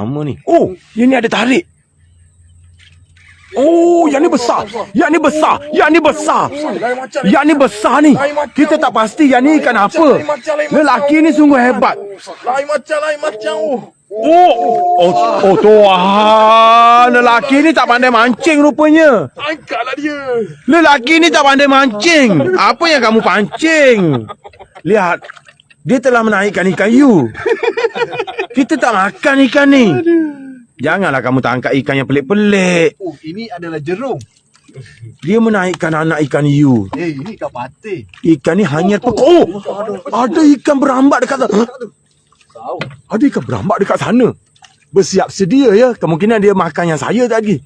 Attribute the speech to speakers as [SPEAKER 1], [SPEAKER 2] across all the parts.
[SPEAKER 1] Lama ni. Oh, yang ni ada tarik. Oh, yang ni besar. Yang ni besar. Yang ni besar. Yang ni besar ni. Kita tak pasti yang ni ikan apa. Lelaki ni sungguh hebat.
[SPEAKER 2] Lain macam, lain macam. Oh.
[SPEAKER 1] Oh, oh, Tuhan. Lelaki ni tak pandai mancing rupanya.
[SPEAKER 2] Angkatlah dia.
[SPEAKER 1] Lelaki ni tak pandai mancing. Apa yang kamu pancing? Lihat. Dia telah menaikkan ikan you. Kita tak makan ikan ni. Janganlah kamu tangkap ikan yang pelik-pelik.
[SPEAKER 3] Oh, ini adalah jerung.
[SPEAKER 1] Dia menaikkan anak ikan you.
[SPEAKER 3] Eh, ini ikan batin.
[SPEAKER 1] Ikan ni hanya pekok. Oh, ada ikan berambat dekat sana.
[SPEAKER 3] Tahu.
[SPEAKER 1] Ada ikan berambat dekat sana. Bersiap sedia ya. Kemungkinan dia makan yang saya tadi.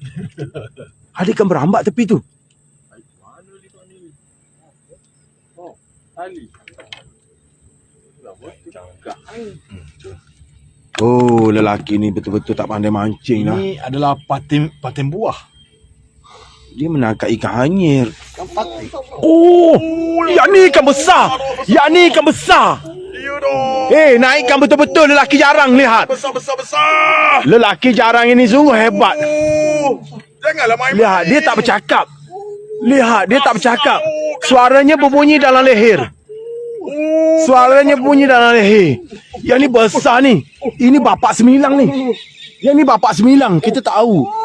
[SPEAKER 1] Ada ikan berambat tepi tu.
[SPEAKER 3] Ni? Oh, tali.
[SPEAKER 1] Oh, lelaki ni betul-betul tak pandai mancing lah.
[SPEAKER 3] Ini adalah patin patin buah.
[SPEAKER 1] Dia menangkap ikan hanyir. Oh, yang ni ikan besar. Yang ni ikan besar.
[SPEAKER 2] Dong.
[SPEAKER 1] Eh, naikkan betul-betul lelaki jarang lihat.
[SPEAKER 2] Besar, besar, besar.
[SPEAKER 1] Lelaki jarang ini sungguh hebat.
[SPEAKER 2] Oh. Janganlah main
[SPEAKER 1] Lihat, dia tak bercakap. Lihat, dia tak bercakap. Suaranya berbunyi dalam leher. Suaranya bunyi dalam leher. Yang ni besar ni. Ini bapak semilang ni. Yang ni bapak semilang. Kita tahu.